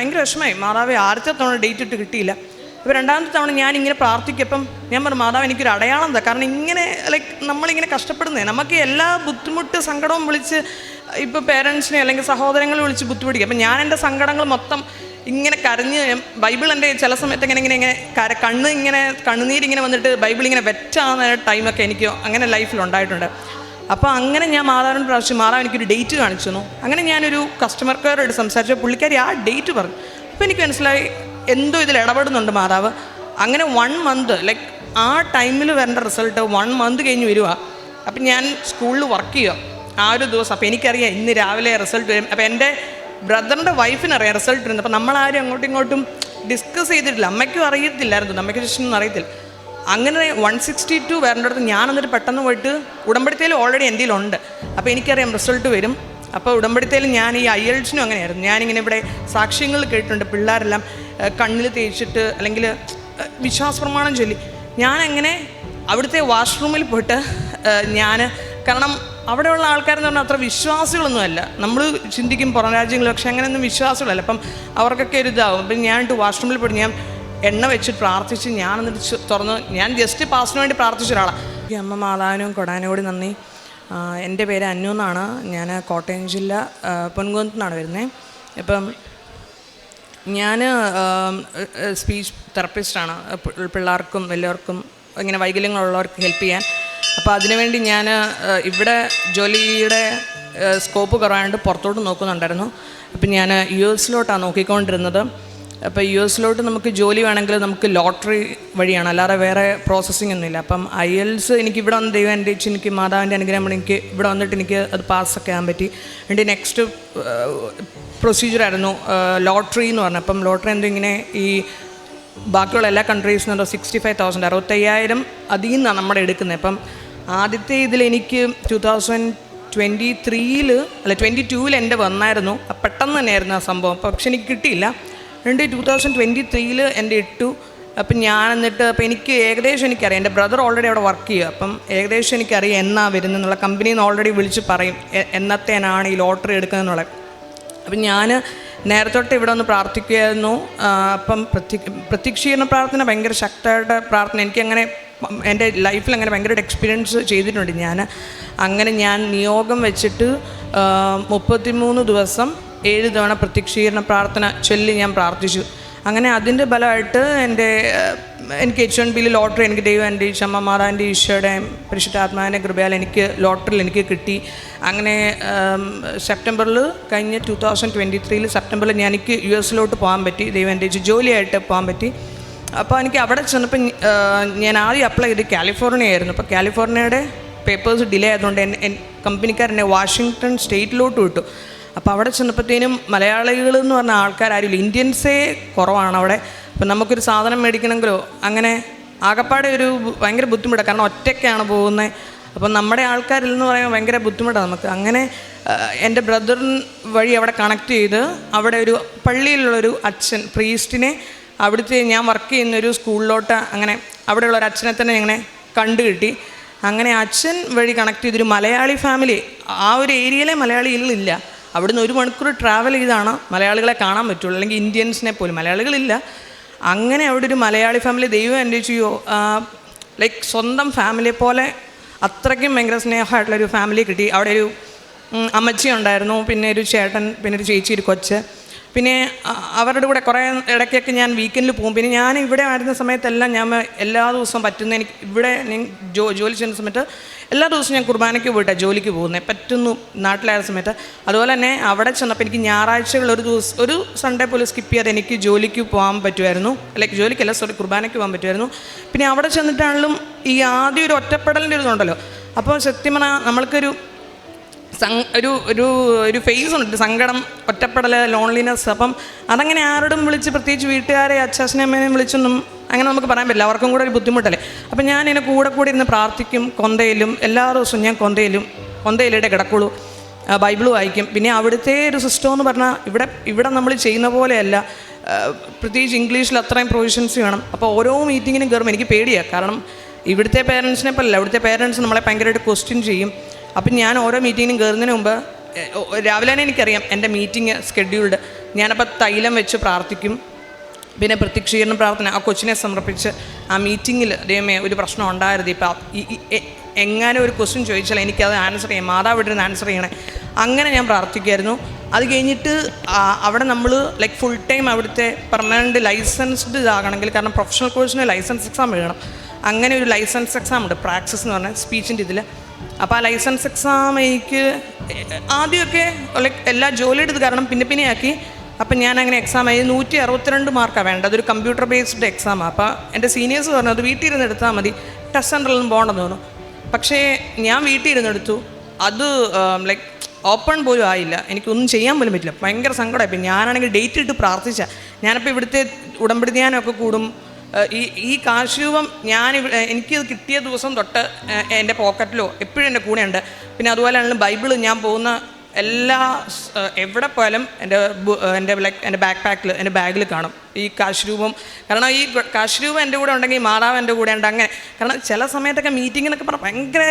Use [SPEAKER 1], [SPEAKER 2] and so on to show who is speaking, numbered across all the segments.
[SPEAKER 1] ഭയങ്കര വിഷമമായി. മാതാവ് ആദ്യത്തെ തവണ ഡേറ്റ് ഇട്ട് കിട്ടിയില്ല. ഇപ്പോൾ രണ്ടാമത്തെ തവണ ഞാൻ ഇങ്ങനെ പ്രാർത്ഥിക്കപ്പം ഞാൻ പറഞ്ഞു മാതാവ് എനിക്കൊരു അടയാളം എന്താ കാരണം ഇങ്ങനെ ലൈക്ക് നമ്മളിങ്ങനെ കഷ്ടപ്പെടുന്നേ. നമുക്ക് എല്ലാ ബുദ്ധിമുട്ട് സങ്കടവും വിളിച്ച് ഇപ്പോൾ പേരൻസിനെ അല്ലെങ്കിൽ സഹോദരങ്ങളെ വിളിച്ച് ബുദ്ധിമുട്ടിക്കും. അപ്പം ഞാൻ എന്റെ സങ്കടങ്ങൾ മൊത്തം ഇങ്ങനെ കരഞ്ഞ് ബൈബിൾ എന്റെ ചില സമയത്ത് ഇങ്ങനെ ഇങ്ങനെ ഇങ്ങനെ കര കണ്ണ് ഇങ്ങനെ കണ്ണുനീരിങ്ങനെ വന്നിട്ട് ബൈബിൾ ഇങ്ങനെ വെറ്റാകുന്ന ടൈമൊക്കെ എനിക്ക് അങ്ങനെ ലൈഫിൽ ഉണ്ടായിട്ടുണ്ട്. അപ്പോൾ അങ്ങനെ ഞാൻ മാതാവിനോട് പ്രാവശ്യം മാതാവ് എനിക്കൊരു ഡേറ്റ് കാണിച്ചു തന്നു. അങ്ങനെ ഞാനൊരു കസ്റ്റമർ കെയറോട് സംസാരിച്ച പുള്ളിക്കാരി ആ ഡേറ്റ് പറഞ്ഞു. അപ്പോൾ എനിക്ക് മനസ്സിലായി എന്തോ ഇതിൽ ഇടപെടുന്നുണ്ട് മാതാവ്. അങ്ങനെ വൺ മന്ത് ലൈക്ക് ആ ടൈമിൽ വരേണ്ട റിസൾട്ട് വൺ മന്ത് കഴിഞ്ഞ് വരിക അപ്പം ഞാൻ സ്കൂളിൽ വർക്ക് ചെയ്യുക ആ ഒരു ദിവസം അപ്പോൾ എനിക്കറിയാം ഇന്ന് രാവിലെ റിസൾട്ട് വരും. അപ്പോൾ എന്റെ ബ്രദറിന്റെ വൈഫിനറിയാം റിസൾട്ട് വരുന്നത്. അപ്പോൾ നമ്മളാരും അങ്ങോട്ടും ഇങ്ങോട്ടും ഡിസ്കസ് ചെയ്തിട്ടില്ല. അമ്മയ്ക്കും അറിയത്തില്ലായിരുന്നു. അമ്മയ്ക്ക് ശേഷം ഒന്നും അറിയത്തില്ല. അങ്ങനെ വൺ സിക്സ്റ്റി ടു വരേണ്ടടുത്ത് ഞാൻ എന്നിട്ട് പെട്ടെന്ന് പോയിട്ട് ഉടമ്പടിത്തേൽ ഓൾറെഡി എന്റെ ഉണ്ട് അപ്പോൾ എനിക്കറിയാം റിസൾട്ട് വരും. അപ്പോൾ ഉടമ്പടിത്തേൽ ഞാൻ ഈ ഐ എൽസിനും അങ്ങനെയായിരുന്നു. ഞാനിങ്ങനെ ഇവിടെ സാക്ഷ്യങ്ങൾ കേട്ടിട്ടുണ്ട് പിള്ളേരെല്ലാം കണ്ണിൽ തേച്ചിട്ട് അല്ലെങ്കിൽ വിശ്വാസ പ്രമാണം ചൊല്ലി. ഞാനങ്ങനെ അവിടുത്തെ വാഷ്റൂമിൽ പോയിട്ട് ഞാൻ കാരണം അവിടെയുള്ള ആൾക്കാരെന്ന് പറഞ്ഞാൽ അത്ര വിശ്വാസികളൊന്നുമല്ല നമ്മൾ ചിന്തിക്കും പുറം രാജ്യങ്ങളിൽ പക്ഷെ അങ്ങനെയൊന്നും വിശ്വാസികളല്ല. അപ്പം അവർക്കൊക്കെ ഒരു ഇതാവും. അപ്പം ഞാനിട്ട് വാഷ്റൂമിൽ പോയിട്ട് ഞാൻ എണ്ണ വെച്ച് പ്രാർത്ഥിച്ച് ഞാൻ എന്നിട്ട് തുറന്ന് ഞാൻ ജസ്റ്റ് പാസിന് വേണ്ടി പ്രാർത്ഥിച്ച ഒരാളാണ് അമ്മ മാതാവിനും കൊടാനോട് നന്ദി. എന്റെ പേര് അന്നു എന്നാണ്. ഞാൻ കോട്ടയം ജില്ല പൊൻകുന്നത്ത് നിന്നാണ് വരുന്നത് ഇപ്പം ഞാൻ സ്പീച്ച് തെറപ്പിസ്റ്റാണ് പിള്ളേർക്കും വലിയവർക്കും ഇങ്ങനെ വൈകല്യങ്ങളുള്ളവർക്ക് ഹെൽപ്പ് ചെയ്യാൻ. അപ്പോൾ അതിനുവേണ്ടി ഞാൻ ഇവിടെ ജോലിയുടെ സ്കോപ്പ് കുറവായതുകൊണ്ട് പുറത്തോട്ട് നോക്കുന്നുണ്ടായിരുന്നു. അപ്പം ഞാൻ യു എസിലോട്ടാണ് നോക്കിക്കൊണ്ടിരുന്നത്. അപ്പോൾ യു എസിലോട്ട് നമുക്ക് ജോലി വേണമെങ്കിൽ നമുക്ക് ലോട്ടറി വഴിയാണ്. അല്ലാതെ വേറെ പ്രോസസ്സിംഗ് ഒന്നുമില്ല. അപ്പം ഐ എൽസ് എനിക്ക് ഇവിടെ വന്ന് ദൈവം എന്റെ എനിക്ക് മാതാവിന്റെ അനുഗ്രഹം എനിക്ക് ഇവിടെ വന്നിട്ട് എനിക്ക് അത് പാസ്സൊക്കെ ആകാൻ പറ്റി. എന്റെ നെക്സ്റ്റ് പ്രൊസീജിയറായിരുന്നു ലോട്ടറി എന്ന് പറഞ്ഞത്. അപ്പം ലോട്ടറി എന്തോ ഇങ്ങനെ ഈ ബാക്കിയുള്ള എല്ലാ കൺട്രീസിൽ നിന്നും സിക്സ്റ്റി ഫൈവ് തൗസൻഡ് അറുപത്തയ്യായിരം അതിൽ നിന്നാണ് നമ്മുടെ എടുക്കുന്നത്. അപ്പം ആദ്യത്തെ ഇതിൽ എനിക്ക് ടു തൗസൻഡ് ട്വന്റി ത്രീയിൽ അല്ല ട്വന്റി ടൂവിൽ എന്റെ വന്നായിരുന്നു. പെട്ടെന്ന് തന്നെയായിരുന്നു ആ സംഭവം. പക്ഷെ എനിക്ക് കിട്ടിയില്ല. രണ്ട് ടു തൗസൻഡ് ട്വന്റി ത്രീയിൽ എന്റെ ഇട്ടു. അപ്പം ഞാൻ എന്നിട്ട് അപ്പം എനിക്ക് ഏകദേശം എനിക്കറിയാം. എന്റെ ബ്രദർ ഓൾറെഡി അവിടെ വർക്ക് ചെയ്യുക. അപ്പം ഏകദേശം എനിക്കറിയാം എന്നാ വരുന്നെന്നുള്ള. കമ്പനിയിൽ നിന്ന് ഓൾറെഡി വിളിച്ച് പറയും. എന്നത്തേനാണ് ഈ ലോട്ടറി എടുക്കുന്നതെന്നുള്ളത് അപ്പം ഞാൻ നേരത്തോട്ട് ഇവിടെ ഒന്ന് പ്രാർത്ഥിക്കുമായിരുന്നു അപ്പം പ്രത്യ പ്രത്യക്ഷീകരണ പ്രാർത്ഥന ഭയങ്കര ശക്തമായിട്ട് പ്രാർത്ഥന. എനിക്കങ്ങനെ എന്റെ ലൈഫിൽ അങ്ങനെ ഭയങ്കരമായിട്ട് എക്സ്പീരിയൻസ് ചെയ്തിട്ടുണ്ട് ഞാൻ അങ്ങനെ ഞാൻ നിയോഗം വെച്ചിട്ട് മുപ്പത്തിമൂന്ന് ദിവസം ഏഴ് തവണ പ്രത്യക്ഷീകരണ പ്രാർത്ഥന ചൊല്ലി ഞാൻ പ്രാർത്ഥിച്ചു. അങ്ങനെ അതിന്റെ ഫലമായിട്ട് എന്റെ എനിക്ക് എച്ച് വൺ ബിയിൽ ലോട്ടറി എനിക്ക് ദൈവം എന്റെ ഈശമ്മ മാതാവിന്റെ ഈശോയുടെ പരിശുദ്ധാത്മാവിന്റെ കൃപയാൽ എനിക്ക് ലോട്ടറിയിൽ എനിക്ക് കിട്ടി. അങ്ങനെ സെപ്റ്റംബറിൽ കഴിഞ്ഞ ടു തൗസൻഡ് ട്വന്റി ത്രീയിൽ സെപ്റ്റംബറിൽ ഞാൻ എനിക്ക് യു എസിലോട്ട് പോകാൻ പറ്റി. ദൈവം എന്റെ ജോലിയായിട്ട് പോകാൻ പറ്റി. അപ്പോൾ എനിക്ക് അവിടെ ചെന്നപ്പോൾ ഞാൻ ആദ്യം അപ്ലൈ ചെയ്ത് കാലിഫോർണിയ ആയിരുന്നു. അപ്പോൾ കാലിഫോർണിയയുടെ പേപ്പേഴ്സ് ഡിലേ ആയതുകൊണ്ട് കമ്പനിക്കാരനെ വാഷിങ്ടൺ സ്റ്റേറ്റിലോട്ട് വിട്ടു. അപ്പോൾ അവിടെ ചെന്നപ്പോഴത്തേനും മലയാളികൾ എന്ന് പറഞ്ഞ ആൾക്കാരും ഇന്ത്യൻസേ കുറവാണ് അവിടെ. അപ്പം നമുക്കൊരു സാധനം മേടിക്കണമെങ്കിലോ? അങ്ങനെ ആകപ്പാടെ ഒരു ഭയങ്കര ബുദ്ധിമുട്ടാണ് കാരണം ഒറ്റയ്ക്കാണ് പോകുന്നത് അപ്പം നമ്മുടെ ആൾക്കാരിൽ എന്ന് പറയുമ്പോൾ ഭയങ്കര ബുദ്ധിമുട്ടാണ് നമുക്ക്. അങ്ങനെ എന്റെ ബ്രദർ വഴി അവിടെ കണക്ട് ചെയ്ത് അവിടെ ഒരു പള്ളിയിലുള്ളൊരു അച്ഛൻ പ്രീസ്റ്റിനെ അവിടുത്തെ ഞാൻ വർക്ക് ചെയ്യുന്ന ഒരു സ്കൂളിലോട്ട് അങ്ങനെ അവിടെയുള്ള ഒരു അച്ഛനെ തന്നെ ഇങ്ങനെ കണ്ടു കിട്ടി. അങ്ങനെ അച്ഛൻ വഴി കണക്ട് ചെയ്തൊരു മലയാളി ഫാമിലി ആ ഒരു ഏരിയയിലെ മലയാളികളില്ല. അവിടുന്ന് ഒരു മണിക്കൂർ ട്രാവൽ ചെയ്താണ് മലയാളികളെ കാണാൻ പറ്റുള്ളൂ. അല്ലെങ്കിൽ ഇന്ത്യൻസിനെ പോലും. മലയാളികളില്ല. അങ്ങനെ അവിടെ ഒരു മലയാളി ഫാമിലി ദൈവം എന്റെ ചെയ്യോ ലൈക്ക് സ്വന്തം ഫാമിലിയെ പോലെ അത്രയ്ക്കും ഭയങ്കര സ്നേഹമായിട്ടുള്ളൊരു ഫാമിലി കിട്ടി. അവിടെ ഒരു അമ്മച്ചി ഉണ്ടായിരുന്നു പിന്നെ ഒരു ചേട്ടൻ പിന്നെ ഒരു ചേച്ചി ഒരു കൊച്ച്. പിന്നെ അവരുടെ കൂടെ കുറേ ഇടയ്ക്കൊക്കെ ഞാൻ വീക്കെൻഡിൽ പോകും. പിന്നെ ഞാൻ ഇവിടെ ആയിരുന്ന സമയത്തെല്ലാം ഞാൻ എല്ലാ ദിവസവും പറ്റുന്ന എനിക്ക് ഇവിടെ ജോ ജോലി ചെയ്യുന്ന സമയത്ത് എല്ലാ ദിവസവും ഞാൻ കുർബാനയ്ക്ക് പോയിട്ടാണ് ജോലിക്ക് പോകുന്നത് പറ്റുന്നു നാട്ടിലായ സമയത്ത്. അതുപോലെ തന്നെ അവിടെ ചെന്നപ്പോൾ എനിക്ക് ഞായറാഴ്ചകൾ ഒരു ദിവസം ഒരു സൺഡേ പോലും സ്കിപ്പ് ചെയ്യാതെ എനിക്ക് ജോലിക്ക് പോകാൻ പറ്റുമായിരുന്നു ലൈക്ക് ജോലിക്കല്ല സോറി കുർബാനയ്ക്ക് പോകാൻ പറ്റുമായിരുന്നു പിന്നെ അവിടെ ചെന്നിട്ടാണെങ്കിലും ഈ ആദ്യം ഒരു ഒറ്റപ്പെടലിന്റെ ഒരു ഇതുണ്ടല്ലോ. അപ്പോൾ സത്യം പറഞ്ഞാൽ നമ്മൾക്കൊരു ഒരു ഒരു ഒരു ഫേസ് ഉണ്ട്. സങ്കടം ഒറ്റപ്പെടൽ ലോൺലിനെസ് അപ്പം അതങ്ങനെ ആരോടും വിളിച്ച് പ്രത്യേകിച്ച് വീട്ടുകാരെ അച്ഛനെ അമ്മേനെയും വിളിച്ചൊന്നും അങ്ങനെ നമുക്ക് പറയാൻ പറ്റില്ല. അവർക്കും കൂടെ ഒരു ബുദ്ധിമുട്ടല്ലേ? അപ്പം ഞാൻ എന്നെ കൂടെ കൂടി ഇരുന്ന് പ്രാർത്ഥിക്കും. കൊന്തയിലും എല്ലാ ദിവസവും ഞാൻ കൊന്തയിലും കൊന്തയിലിടെ കിടക്കുള്ളൂ. ആ, ബൈബിൾ വായിക്കും. പിന്നെ അവിടുത്തെ ഒരു സിസ്റ്റം എന്ന് പറഞ്ഞാൽ ഇവിടെ ഇവിടെ നമ്മൾ ചെയ്യുന്ന പോലെയല്ല. പ്രത്യേകിച്ച് ഇംഗ്ലീഷിൽ അത്രയും പ്രൊവിഷൻസ് വേണം. അപ്പോൾ ഓരോ മീറ്റിങ്ങിനും കയറുമ്പോൾ എനിക്ക് പേടിയാണ് കാരണം ഇവിടുത്തെ പേരൻസിനെ പോലല്ല ഇവിടുത്തെ പേരൻസ് നമ്മളെ ഭയങ്കരമായിട്ട് ക്വസ്റ്റ്യൻ ചെയ്യും. അപ്പം ഞാൻ ഓരോ മീറ്റിങ്ങിനും കയറുന്നതിന് മുമ്പ് രാവിലെ തന്നെ എനിക്കറിയാം എന്റെ മീറ്റിംഗ് സ്കെഡ്യൂൾഡ് ഞാനപ്പോൾ തൈലം വെച്ച് പ്രാർത്ഥിക്കും. പിന്നെ പ്രത്യക്ഷീകരണ പ്രാർത്ഥന. ആ കൊച്ചിനെ സമർപ്പിച്ച് ആ മീറ്റിങ്ങിൽ ദൈവമേ ഒരു പ്രശ്നം ഉണ്ടായിരുന്നു ഇപ്പം എങ്ങനെ ഒരു ക്വസ്റ്റ്യൻ ചോദിച്ചാൽ എനിക്കത് ആൻസർ ചെയ്യാം മാതാവ് ഇട്ടിരുന്ന് ആൻസർ ചെയ്യണേ. അങ്ങനെ ഞാൻ പ്രാർത്ഥിക്കുമായിരുന്നു അത് കഴിഞ്ഞിട്ട് അവിടെ നമ്മൾ ലൈക്ക് ഫുൾ ടൈം അവിടുത്തെ പെർമനന്റ് ലൈസൻസ്ഡ് ഇതാകണമെങ്കിൽ കാരണം പ്രൊഫഷണൽ കോഴ്സിന് ലൈസൻസ് എക്സാം എഴുതണം. അങ്ങനെ ഒരു ലൈസൻസ് എക്സാം ഉണ്ട്. പ്രാക്സിസ് എന്ന് പറഞ്ഞാൽ സ്പീച്ചിന്റെ ഇതിൽ അപ്പോൾ ആ ലൈസൻസ് എക്സാം എനിക്ക് ആദ്യമൊക്കെ ലൈക്ക് എല്ലാ ജോലി എടുത്ത് കാരണം പിന്നെ പിന്നെ ആക്കി. അപ്പം ഞാൻ അങ്ങനെ എക്സാം ആയി. നൂറ്റി അറുപത്തിരണ്ട് മാർക്കാണ് വേണ്ടത്. അതൊരു കമ്പ്യൂട്ടർ ബേസ്ഡ് എക്സാമാണ് അപ്പോൾ എന്റെ സീനിയേഴ്സ് പറഞ്ഞു അത് വീട്ടിൽ ഇരുന്ന് എടുത്താൽ മതി ടെസ്റ്റ് സെന്ററിലൊന്നും പോകണമെന്ന് തോന്നുന്നു പക്ഷേ ഞാൻ വീട്ടിൽ ഇരുന്ന് എടുത്തു. അത് ലൈക്ക് ഓപ്പൺ പോലും ആയില്ല. എനിക്കൊന്നും ചെയ്യാൻ പോലും പറ്റില്ല. ഭയങ്കര സങ്കടമായി. ഞാനാണെങ്കിൽ ഡേറ്റ് ഇട്ട് പ്രാർത്ഥിച്ച. ഞാനിപ്പോൾ ഇവിടുത്തെ ഉടമ്പടി ധ്യാനമൊക്കെ കൂടും. ഈ ഈ കാശുരൂപം ഞാൻ എനിക്ക് കിട്ടിയ ദിവസം തൊട്ട് എന്റെ പോക്കറ്റിലോ എപ്പോഴും എന്റെ കൂടെയുണ്ട്. പിന്നെ അതുപോലെ തന്നെ ബൈബിൾ ഞാൻ പോകുന്ന എല്ലാ എവിടെ പോയാലും എന്റെ എന്റെ എന്റെ ബാക്ക് പാക്കിൽ എന്റെ ബാഗിൽ കാണും. ഈ കാശ്രൂപം കാരണം ഈ കാശ്രൂപം എന്റെ കൂടെ ഉണ്ടെങ്കിൽ മാതാവ് എന്റെ കൂടെ ഉണ്ട് അങ്ങനെ. കാരണം ചില സമയത്തൊക്കെ മീറ്റിങ്ങിനൊക്കെ പറഞ്ഞാൽ ഭയങ്കര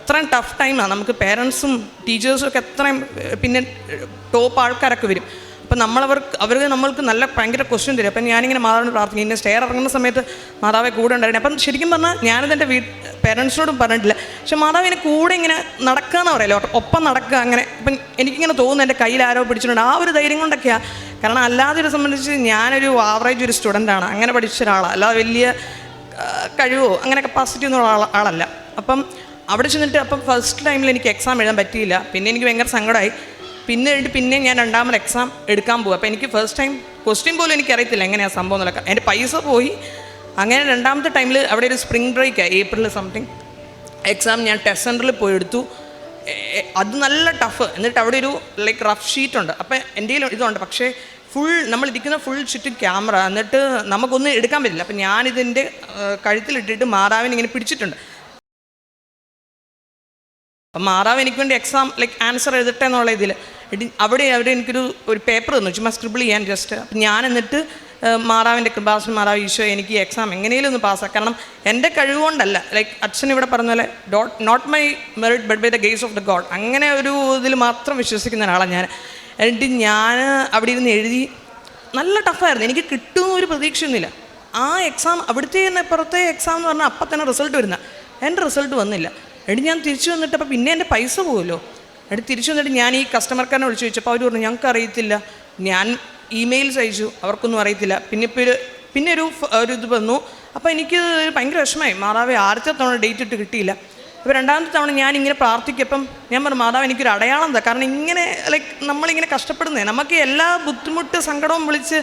[SPEAKER 1] അത്രയും ടഫ് ടൈമാണ്. നമുക്ക് പേരൻസും ടീച്ചേഴ്സും ഒക്കെ അത്രയും പിന്നെ ടോപ്പ് ആൾക്കാരൊക്കെ വരും. അപ്പം നമ്മളവർക്ക് അവർ നമ്മൾക്ക് നല്ല ഭയങ്കര ക്വസ്റ്റ്യൻ തരും. അപ്പം ഞാനിങ്ങനെ മാതാവിനോട് പ്രാർത്ഥിക്കും. ഇന്ന സ്റ്റെയർ ഇറങ്ങുന്ന സമയത്ത് മാതാവെ കൂടെ ഉണ്ടായിരുന്നു. അപ്പം ശരിക്കും പറഞ്ഞാൽ ഞാനത് എന്റെ വീട്ട് പേരൻസിനോടും പറഞ്ഞിട്ടില്ല. പക്ഷെ മാതാവ് ഇങ്ങനെ കൂടെ ഇങ്ങനെ നടക്കുക എന്ന് പറയല്ലോ ഒപ്പം നടക്കുക അങ്ങനെ. ഇപ്പം എനിക്കിങ്ങനെ തോന്നുന്നു എന്റെ കയ്യിൽ ആരോ പിടിച്ചിട്ടുണ്ട്. ആ ഒരു ധൈര്യം കൊണ്ടൊക്കെയാണ് കാരണം അല്ലാതെ ഒരു സംബന്ധിച്ച് ഞാനൊരു ആവറേജ് ഒരു സ്റ്റുഡന്റാണ് അങ്ങനെ പഠിച്ച ഒരാളാണ് അല്ലാതെ വലിയ കഴിവോ അങ്ങനെ കപ്പാസിറ്റി ഒന്നും ആൾ ആളല്ല. അപ്പം അവിടെ ചെന്നിട്ട് അപ്പം ഫസ്റ്റ് ടൈമിൽ എനിക്ക് എക്സാം എഴുതാൻ പറ്റിയില്ല. പിന്നെ എനിക്ക് ഭയങ്കര സങ്കടമായി. പിന്നെ കഴിഞ്ഞിട്ട് പിന്നെ ഞാൻ രണ്ടാമത് എക്സാം എടുക്കാൻ പോകും അപ്പോൾ എനിക്ക് ഫസ്റ്റ് ടൈം ക്വസ്റ്റ്യൻ പോലും എനിക്ക് അറിയത്തില്ല എങ്ങനെയാണ് സംഭവം എന്നുള്ളത് എന്റെ പൈസ പോയി. അങ്ങനെ രണ്ടാമത്തെ ടൈമിൽ അവിടെ ഒരു സ്പ്രിംഗ് ബ്രേക്കാണ് ഏപ്രിൽ സംതിങ് എക്സാം ഞാൻ ടെസ്റ്റ് സെന്ററിൽ പോയി എടുത്തു. അത് നല്ല ടഫ് എന്നിട്ട് അവിടെ ഒരു ലൈക്ക് റഫ് ഷീറ്റ് ഉണ്ട്. അപ്പം എന്റെ ഇതുണ്ട്. പക്ഷേ ഫുൾ നമ്മളിരിക്കുന്ന ഫുൾ ചുറ്റും ക്യാമറ എന്നിട്ട് നമുക്കൊന്നും എടുക്കാൻ പറ്റില്ല. അപ്പം ഞാനിതിന്റെ കഴുത്തിലിട്ടിട്ട് മാതാവിനെ ഇങ്ങനെ പിടിച്ചിട്ടുണ്ട്. അപ്പം മാതാവ് എനിക്ക് വേണ്ടി എക്സാം ലൈക്ക് ആൻസർ എഴുതട്ടെ എന്നുള്ള ഇതിൽ അവിടെ അവിടെ എനിക്കൊരു ഒരു പേപ്പർ തന്നു. ചുമ്മാ സ്ക്രിബിൾ ചെയ്യാൻ ജസ്റ്റ് ഞാൻ എന്നിട്ട് മാറാവിന്റെ കൃപാസൻ മാറാവ് ഈശോ എനിക്ക് എക്സാം എങ്ങനെയും ഒന്ന് പാസ്സാക്കാം കാരണം എന്റെ കഴിവുകൊണ്ടല്ല. ലൈക്ക് അച്ഛൻ ഇവിടെ പറഞ്ഞ പോലെ that not my merit but by the grace of the god അങ്ങനെ ഒരു ഇതിൽ മാത്രം വിശ്വസിക്കുന്ന ഒരാളാണ് ഞാൻ. എന്നിട്ട് ഞാൻ അവിടെ ഇരുന്ന് എഴുതി നല്ല ടഫായിരുന്നു എനിക്ക് കിട്ടുമെന്ന് ഒരു പ്രതീക്ഷയൊന്നുമില്ല. ആ എക്സാം അവിടുത്തെ തന്നെ പുറത്തെ എക്സാം എന്ന് പറഞ്ഞാൽ അപ്പം തന്നെ റിസൾട്ട് വരുന്ന. എന്റെ റിസൾട്ട് വന്നില്ല. എന്നിട്ട് ഞാൻ തിരിച്ചു വന്നിട്ട് അപ്പം പിന്നെ എന്റെ പൈസ പോകുമല്ലോ എടി തിരിച്ചു വന്നിട്ട് ഞാൻ ഈ കസ്റ്റമർക്കാരനെ വിളിച്ചു ചോദിച്ചപ്പോൾ അവർ പറഞ്ഞു ഞങ്ങൾക്ക് അറിയത്തില്ല. ഞാൻ ഇമെയിൽസ് അയച്ചു അവർക്കൊന്നും അറിയത്തില്ല. പിന്നെ ഇപ്പോൾ ഒരു പിന്നെ ഒരു ഒരു ഇത് വന്നു. അപ്പോൾ എനിക്ക് ഭയങ്കര വിഷമമായി. മാതാവ് ആദ്യത്തെ തവണ ഡേറ്റ് ഇട്ട് കിട്ടിയില്ല. അപ്പോൾ രണ്ടാമത്തെ തവണ ഞാൻ ഇങ്ങനെ പ്രാർത്ഥിക്കപ്പം ഞാൻ പറഞ്ഞു മാതാവ് എനിക്കൊരു അടയാളം എന്താ കാരണം ഇങ്ങനെ ലൈക്ക് നമ്മളിങ്ങനെ കഷ്ടപ്പെടുന്നേ. നമുക്ക് എല്ലാ ബുദ്ധിമുട്ട് സങ്കടവും വിളിച്ച്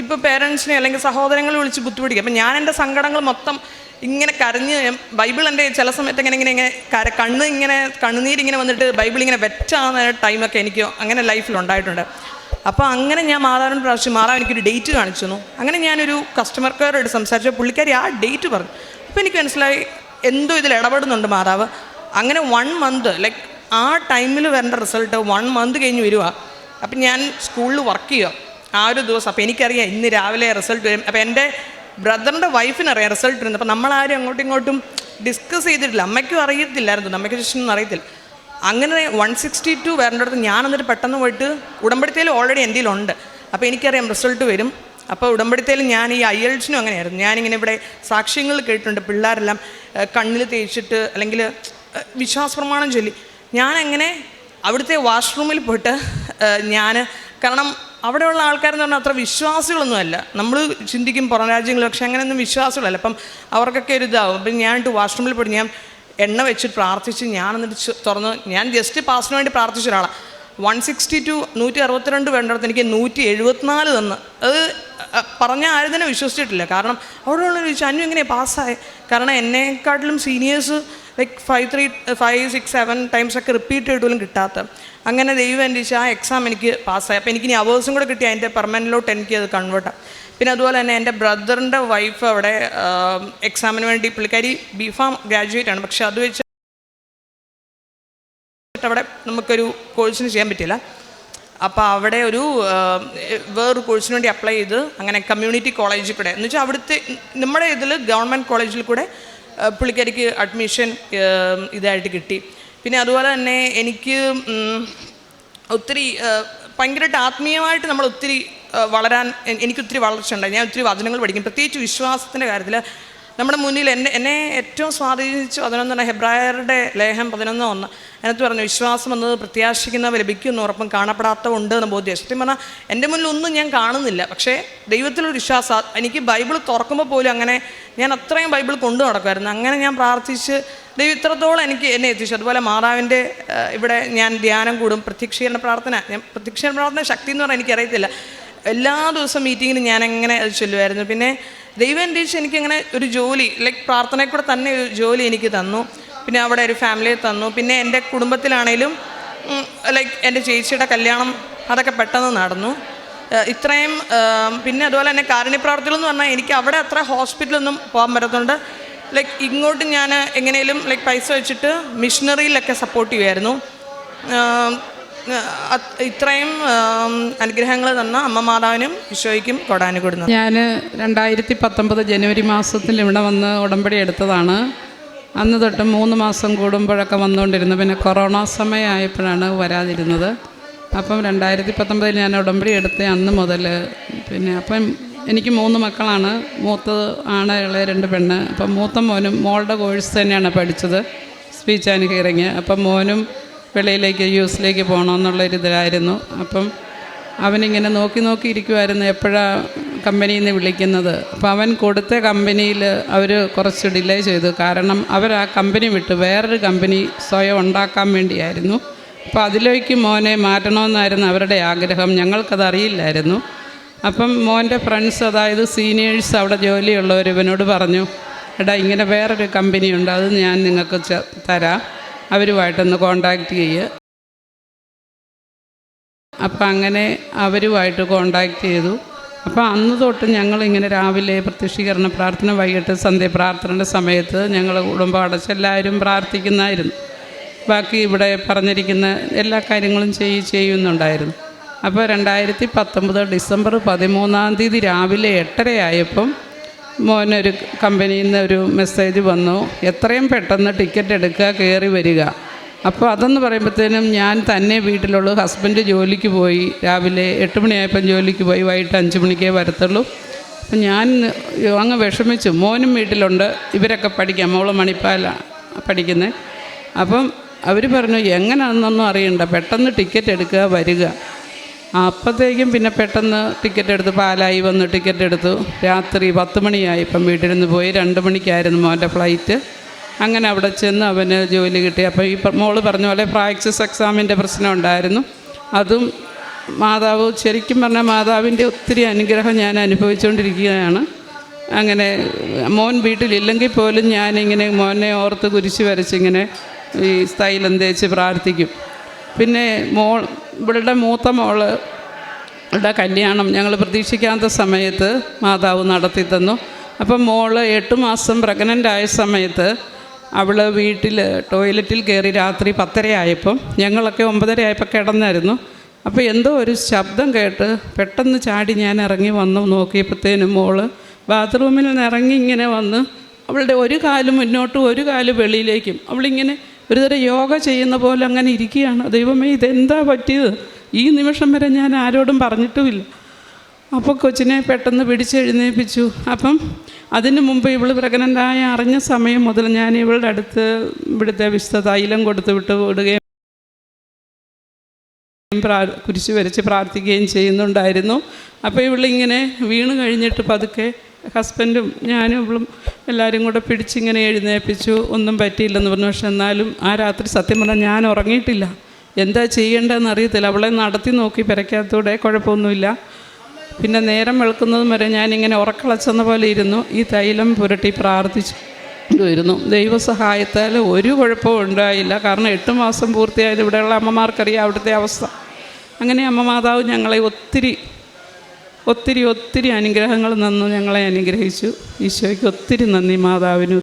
[SPEAKER 1] ഇപ്പോൾ പേരൻസിനെ അല്ലെങ്കിൽ സഹോദരങ്ങളെ വിളിച്ച് ബുദ്ധിമുട്ടിക്കും. അപ്പം ഞാൻ എന്റെ സങ്കടങ്ങൾ മൊത്തം ഇങ്ങനെ കരഞ്ഞ് ബൈബിൾ എന്റെ ചില സമയത്ത് ഇങ്ങനെ ഇങ്ങനെ ഇങ്ങനെ കര കണ്ണ് ഇങ്ങനെ കണ്ണുനീരിങ്ങനെ വന്നിട്ട് ബൈബിൾ ഇങ്ങനെ വെറ്റാകുന്ന ടൈമൊക്കെ എനിക്ക് അങ്ങനെ ലൈഫിൽ ഉണ്ടായിട്ടുണ്ട്. അപ്പോൾ അങ്ങനെ ഞാൻ മാതാവിനോട് പ്രാവശ്യം മാതാവ് എനിക്കൊരു ഡേറ്റ് കാണിച്ചു തന്നു അങ്ങനെ ഞാനൊരു കസ്റ്റമർ കെയറോട് സംസാരിച്ചു പുള്ളിക്കാരി ആ ഡേറ്റ് പറഞ്ഞു. അപ്പോൾ എനിക്ക് മനസ്സിലായി എന്തോ ഇതിൽ ഇടപെടുന്നുണ്ട് മാതാവ്. അങ്ങനെ വൺ മന്ത് ലൈക്ക് ആ ടൈമിൽ വരേണ്ട റിസൾട്ട് വൺ മന്ത് കഴിഞ്ഞ് വരിക അപ്പം ഞാൻ സ്കൂളിൽ വർക്ക് ചെയ്യുക ആ ഒരു ദിവസം അപ്പോൾ എനിക്കറിയാം ഇന്ന് രാവിലെ റിസൾട്ട് വരും. അപ്പോൾ എന്റെ ബ്രദറിന്റെ വൈഫിന് അറിയാം റിസൾട്ട് വരുന്നത്. അപ്പോൾ നമ്മളാരും അങ്ങോട്ടും ഇങ്ങോട്ടും ഡിസ്കസ് ചെയ്തിട്ടില്ല. അമ്മയ്ക്കും അറിയത്തില്ലായിരുന്നു അമ്മയ്ക്ക് ശേഷം അറിയത്തില്ല. അങ്ങനെ വൺ സിക്സ്റ്റി ടു വരേണ്ടടുത്ത് ഞാൻ എന്നിട്ട് പെട്ടെന്ന് പോയിട്ട് ഉടമ്പടിത്തേൽ ഓൾറെഡി എന്റെ ഉണ്ട് അപ്പോൾ എനിക്കറിയാം റിസൾട്ട് വരും. അപ്പോൾ ഉടമ്പടിത്തേൽ ഞാൻ ഈ ഐ എൽസിനും അങ്ങനെയായിരുന്നു. ഞാനിങ്ങനെ ഇവിടെ സാക്ഷ്യങ്ങൾ കേട്ടിട്ടുണ്ട് പിള്ളേരെല്ലാം കണ്ണിൽ തേച്ചിട്ട് അല്ലെങ്കിൽ വിശ്വാസ പ്രമാണം ചൊല്ലി. ഞാനങ്ങനെ അവിടുത്തെ വാഷ്റൂമിൽ പോയിട്ട് ഞാൻ കാരണം അവിടെയുള്ള ആൾക്കാരെന്ന് പറഞ്ഞാൽ അത്ര വിശ്വാസികളൊന്നുമല്ല. നമ്മൾ ചിന്തിക്കും പുറം രാജ്യങ്ങൾ പക്ഷെ അങ്ങനെയൊന്നും വിശ്വാസികളല്ല. അപ്പം അവർക്കൊക്കെ ഒരു ഇതാവും. അപ്പം ഞാനിട്ട് വാഷ്റൂമിൽ പോയി ഞാൻ എണ്ണ വെച്ച് പ്രാർത്ഥിച്ച് ഞാൻ എന്നിട്ട് തുറന്ന് ഞാൻ ജസ്റ്റ് പാസിന് വേണ്ടി പ്രാർത്ഥിച്ച ഒരാളാണ് വൺ സിക്സ്റ്റി ടു നൂറ്റി അറുപത്തിരണ്ട് വേണ്ടിടത്ത് എനിക്ക് നൂറ്റി എഴുപത്തിനാല് തന്ന്. അത് പറഞ്ഞ ആരും തന്നെ വിശ്വസിച്ചിട്ടില്ല. കാരണം അവിടെയുള്ള ചോദിച്ചു അന്നു എങ്ങനെയാണ് പാസ്സായത് കാരണം എന്നെക്കാട്ടിലും seniors like five three five six seven times ഒക്കെ റിപ്പീറ്റ് ചെയ്തിട്ട് പോലും കിട്ടാത്ത. അങ്ങനെ ദൈവം എന്റെ ആ എക്സാം എനിക്ക് പാസ്സായി അപ്പോൾ എനിക്ക് ഇനി അവേഴ്സും കൂടെ കിട്ടി അതിന്റെ പെർമനന്റിലോട്ട് എനിക്ക് അത് കൺവേർട്ടാണ് പിന്നെ അതുപോലെ തന്നെ എന്റെ ബ്രദറിന്റെ വൈഫ് അവിടെ എക്സാമിന് വേണ്ടി പുള്ളിക്കാരി ബി ഫാം ഗ്രാജുവേറ്റ് ആണ്. പക്ഷെ അത് വെച്ച് അവിടെ നമുക്കൊരു കോഴ്സിന് ചെയ്യാൻ പറ്റില്ല. അപ്പോൾ അവിടെ ഒരു വേറൊരു കോഴ്സിന് വേണ്ടി അപ്ലൈ ചെയ്ത് അങ്ങനെ കമ്മ്യൂണിറ്റി കോളേജിൽ കൂടെ. എന്ന് വെച്ചാൽ അവിടുത്തെ നമ്മുടെ ഇതിൽ ഗവൺമെന്റ് കോളേജിൽ കൂടെ പുള്ളിക്കാരിക്ക് അഡ്മിഷൻ ഇതായിട്ട് കിട്ടി. പിന്നെ അതുപോലെ തന്നെ എനിക്ക് ഒത്തിരി ഭയങ്കരമായിട്ട് ആത്മീയമായിട്ട് നമ്മൾ ഒത്തിരി വളരാൻ എനിക്ക് എനിക്കൊത്തിരി വളർച്ച ഉണ്ടായി. ഞാൻ ഒത്തിരി വചനങ്ങൾ പഠിക്കും. പ്രത്യേകിച്ച് വിശ്വാസത്തിന്റെ കാര്യത്തിൽ നമ്മുടെ മുന്നിൽ എന്നെ എന്നെ ഏറ്റവും സ്വാധീനിച്ചു പതിനൊന്നാണ് ഹെബ്രായരുടെ ലേഖം പതിനൊന്ന് ഒന്ന്. അതിനകത്ത് പറഞ്ഞു വിശ്വാസം എന്നത് പ്രത്യാശിക്കുന്നവ ലഭിക്കുന്നു ഉറപ്പും കാണപ്പെടാത്ത ഉണ്ട് എന്ന് ബോധ്യം. സത്യം പറഞ്ഞാൽ എന്റെ മുന്നിൽ ഒന്നും ഞാൻ കാണുന്നില്ല. പക്ഷേ ദൈവത്തിലൊരു വിശ്വാസം എനിക്ക് ബൈബിൾ തുറക്കുമ്പോൾ പോലും അങ്ങനെ ഞാൻ അത്രയും ബൈബിൾ കൊണ്ടു നടക്കുമായിരുന്നു. അങ്ങനെ ഞാൻ പ്രാർത്ഥിച്ച് ദൈവം ഇത്രത്തോളം എനിക്ക് എന്നെ എത്തിച്ചു. അതുപോലെ മാതാവിന്റെ ഇവിടെ ഞാൻ ധ്യാനം കൂടും. പ്രത്യക്ഷീകരണ പ്രാർത്ഥന ഞാൻ പ്രത്യക്ഷീകരണ പ്രാർത്ഥന ശക്തി എന്ന് പറഞ്ഞാൽ എനിക്കറിയത്തില്ല. എല്ലാ ദിവസവും മീറ്റിങ്ങിന് ഞാൻ എങ്ങനെ അത് ചൊല്ലുമായിരുന്നു. പിന്നെ ദൈവം എന്റെ എനിക്കിങ്ങനെ ഒരു ജോലി ലൈക്ക് പ്രാർത്ഥനയിൽ കൂടെ തന്നെ ഒരു ജോലി എനിക്ക് തന്നു. പിന്നെ അവിടെ ഒരു ഫാമിലിയെ തന്നു. പിന്നെ എന്റെ കുടുംബത്തിലാണേലും ലൈക്ക് എന്റെ ചേച്ചിയുടെ കല്യാണം അതൊക്കെ പെട്ടെന്ന് നടന്നു. ഇത്രയും പിന്നെ അതുപോലെ തന്നെ കാരുണ്യ പ്രവർത്തികളെന്ന് പറഞ്ഞാൽ എനിക്ക് അവിടെ അത്ര ഹോസ്പിറ്റലൊന്നും പോകാൻ പറ്റത്തുണ്ട്. ലൈക്ക് ഇങ്ങോട്ട് ഞാൻ എങ്ങനെയും ലൈക്ക് പൈസ വെച്ചിട്ട് മിഷനറിയിലൊക്കെ സപ്പോർട്ട് ചെയ്യുമായിരുന്നു ഇത്രയും അനുഗ്രഹങ്ങൾ തന്ന അമ്മ മാതാവിനും ഈശോയ്ക്കും കൊടുക്കുന്നു
[SPEAKER 2] ഞാൻ രണ്ടായിരത്തി പത്തൊമ്പത് ജനുവരി മാസത്തിൽ ഇവിടെ വന്ന് ഉടമ്പടി എടുത്തതാണ്. അന്ന് തൊട്ട് മൂന്ന് മാസം കൂടുമ്പോഴൊക്കെ വന്നുകൊണ്ടിരുന്നു. പിന്നെ കൊറോണ സമയമായപ്പോഴാണ് വരാതിരുന്നത്. അപ്പം രണ്ടായിരത്തി പത്തൊമ്പതിൽ ഞാൻ ഉടമ്പടി എടുത്ത അന്ന് മുതൽ. പിന്നെ അപ്പം എനിക്ക് മൂന്ന് മക്കളാണ്. മൂത്ത ആണ് ഇളയ രണ്ട് പെണ്ണ്. അപ്പം മൂത്ത മോനും മോളുടെ കോഴ്സ് തന്നെയാണ് പഠിച്ചത്. സ്പീച്ച് ആൻഡ് ഹിയറിങ് അപ്പം മോനും വെളിയിലേക്ക് യു എസിലേക്ക് പോകണമെന്നുള്ളൊരിതിലായിരുന്നു. അപ്പം അവനിങ്ങനെ നോക്കി നോക്കി ഇരിക്കുമായിരുന്നു എപ്പോഴാണ് കമ്പനിയിൽ നിന്ന് വിളിക്കുന്നത്. അപ്പോൾ അവൻ കൊടുത്ത കമ്പനിയിൽ അവർ കുറച്ച് ഡിലേ ചെയ്തു. കാരണം അവർ ആ കമ്പനി വിട്ട്. വേറൊരു കമ്പനി സ്വയം ഉണ്ടാക്കാൻ വേണ്ടിയായിരുന്നു. അപ്പോൾ അതിലേക്ക് മോനെ മാറ്റണമെന്നായിരുന്നു അവരുടെ ആഗ്രഹം. ഞങ്ങൾക്കത് അറിയില്ലായിരുന്നു. അപ്പം മോന്റെ ഫ്രണ്ട്സ് അതായത് സീനിയേഴ്സ് അവിടെ ജോലിയുള്ളവർ ഇവനോട് പറഞ്ഞു എടാ ഇങ്ങനെ വേറൊരു കമ്പനിയുണ്ട് അത് ഞാൻ നിങ്ങൾക്ക് തരാം. അവരുമായിട്ടൊന്ന് കോണ്ടാക്ട് ചെയ്യുക അപ്പം അങ്ങനെ അവരുമായിട്ട് കോണ്ടാക്ട് ചെയ്തു. അപ്പോൾ അന്ന് തൊട്ട് ഞങ്ങളിങ്ങനെ രാവിലെ പ്രത്യക്ഷീകരണ പ്രാർത്ഥന വൈകിട്ട് സന്ധ്യ പ്രാർത്ഥനയുടെ സമയത്ത് ഞങ്ങൾ കുടുംബം അടച്ച് എല്ലാവരും പ്രാർത്ഥിക്കുന്നതായിരുന്നു. ബാക്കി ഇവിടെ പറഞ്ഞിരിക്കുന്ന എല്ലാ കാര്യങ്ങളും ചെയ് ചെയ്യുന്നുണ്ടായിരുന്നു. അപ്പോൾ രണ്ടായിരത്തി പത്തൊമ്പത് ഡിസംബർ പതിമൂന്നാം തീയതി രാവിലെ എട്ടരയായപ്പം മോനൊരു കമ്പനിയിൽ നിന്ന് ഒരു മെസ്സേജ് വന്നു. എത്രയും പെട്ടെന്ന് ടിക്കറ്റ് എടുക്കുക കയറി വരിക. അപ്പോൾ അതെന്ന് പറയുമ്പോഴത്തേനും ഞാൻ തന്നെ വീട്ടിലുള്ള. ഹസ്ബൻഡ് ജോലിക്ക് പോയി. രാവിലെ എട്ട് മണിയായപ്പം ജോലിക്ക് പോയി. വൈകിട്ട് അഞ്ച് മണിക്കേ വരത്തുള്ളൂ. അപ്പം ഞാൻ അങ്ങ് വിഷമിച്ചു. മോനും വീട്ടിലുണ്ട്. ഇവരൊക്കെ പഠിക്കാം. മോൾ മണിപ്പാലാണ് പഠിക്കുന്നത് അപ്പം അവർ പറഞ്ഞു എങ്ങനെയാണെന്നൊന്നും അറിയണ്ട. പെട്ടെന്ന് ടിക്കറ്റ് എടുക്കുക വരിക. അപ്പോഴത്തേക്കും പിന്നെ പെട്ടെന്ന് ടിക്കറ്റ് എടുത്ത് പാലായി വന്ന് ടിക്കറ്റ് എടുത്തു. രാത്രി പത്ത് മണിയായി ഇപ്പം വീട്ടിൽ നിന്ന് പോയി. രണ്ട് മണിക്കായിരുന്നു മോന്റെ ഫ്ലൈറ്റ്. അങ്ങനെ അവിടെ ചെന്ന് അവന് ജോലി കിട്ടി. അപ്പോൾ ഈ മോൾ പറഞ്ഞ പോലെ പ്രാക്ടീസ് എക്സാമിന്റെ പ്രശ്നം ഉണ്ടായിരുന്നു. അതും മാതാവ് ശരിക്കും പറഞ്ഞാൽ മാതാവിന്റെ ഒത്തിരി അനുഗ്രഹം ഞാൻ അനുഭവിച്ചുകൊണ്ടിരിക്കുകയാണ് അങ്ങനെ മോൻ വീട്ടിലില്ലെങ്കിൽ പോലും ഞാനിങ്ങനെ മോനെ ഓർത്ത് കുരിശ് വരച്ചിങ്ങനെ ഈ തൈലം തേച്ച് പ്രാർത്ഥിക്കും. പിന്നെ മോൾ ഇവിടെ മൂത്ത മോൾ ഇവിടെ കല്യാണം ഞങ്ങൾ പ്രതീക്ഷിക്കാത്ത സമയത്ത് മാതാവ് നടത്തി തന്നു അപ്പം മോൾ എട്ട് മാസം പ്രഗ്നന്റ് ആയ സമയത്ത് അവൾ വീട്ടിൽ ടോയ്ലറ്റിൽ കയറി രാത്രി പത്തര ആയപ്പം ഞങ്ങളൊക്കെ ഒമ്പതര ആയപ്പോൾ കിടന്നായിരുന്നു. അപ്പോൾ എന്തോ ഒരു ശബ്ദം കേട്ട് പെട്ടെന്ന് ചാടി ഞാൻ ഇറങ്ങി വന്നു. നോക്കിയപ്പോഴത്തേനും മോൾ ബാത്റൂമിൽ നിന്ന് ഇറങ്ങി ഇങ്ങനെ വന്ന് അവളുടെ ഒരു കാൽ മുന്നോട്ടും ഒരു കാൽ വെളിയിലേക്കും. അവളിങ്ങനെ ഒരുതരം യോഗ ചെയ്യുന്ന പോലെ അങ്ങനെ ഇരിക്കുകയാണ്. ദൈവമേ ഇതെന്താ പറ്റിയത്? ഈ നിമിഷം വരെ ഞാൻ ആരോടും പറഞ്ഞിട്ടുമില്ല. അപ്പോൾ കൊച്ചിനെ പെട്ടെന്ന് പിടിച്ചെഴുന്നേൽപ്പിച്ചു അപ്പം അതിന് മുമ്പ് ഇവൾ പ്രഗ്നന്റായ അറിഞ്ഞ സമയം മുതൽ ഞാൻ ഇവളുടെ അടുത്ത് ഇവിടുത്തെ വിശുദ്ധ തൈലം കൊടുത്ത് വിട്ട് വിടുകയും പ്രാ കുരിശ് വരച്ച് പ്രാർത്ഥിക്കുകയും ചെയ്യുന്നുണ്ടായിരുന്നു. അപ്പോൾ ഇവളിങ്ങനെ വീണ് കഴിഞ്ഞിട്ട് പതുക്കെ ഹസ്ബൻഡും ഞാനും ഇവളും എല്ലാവരും കൂടെ പിടിച്ചിങ്ങനെ എഴുന്നേൽപ്പിച്ചു ഒന്നും പറ്റിയില്ലെന്ന് പറഞ്ഞു. പക്ഷെ എന്നാലും ആ രാത്രി സത്യം പറഞ്ഞാൽ ഞാൻ ഉറങ്ങിയിട്ടില്ല. എന്താ ചെയ്യേണ്ടതെന്ന് അറിയത്തില്ല. അവളെ നടത്തി നോക്കി പെരക്കകത്തൂടെ കുഴപ്പമൊന്നുമില്ല. പിന്നെ നേരം വെളുക്കുന്നതും വരെ ഞാനിങ്ങനെ ഉറക്കളച്ചെന്ന പോലെ ഇരുന്നു. ഈ തൈലം പുരട്ടി പ്രാർത്ഥിച്ചു. ഇരുന്നു. ദൈവസഹായത്താൽ ഒരു കുഴപ്പവും ഉണ്ടായില്ല. കാരണം എട്ട് മാസം പൂർത്തിയായത് ഇവിടെയുള്ള അമ്മമാർക്കറിയാം അവിടുത്തെ അവസ്ഥ. അങ്ങനെ അമ്മ മാതാവ് ഞങ്ങളെ ഒത്തിരി ഒത്തിരി ഒത്തിരി അനുഗ്രഹങ്ങൾ നന്നു ഞങ്ങളെ അനുഗ്രഹിച്ചു. ഈശോയ്ക്ക് ഒത്തിരി നന്ദി മാതാവിന്.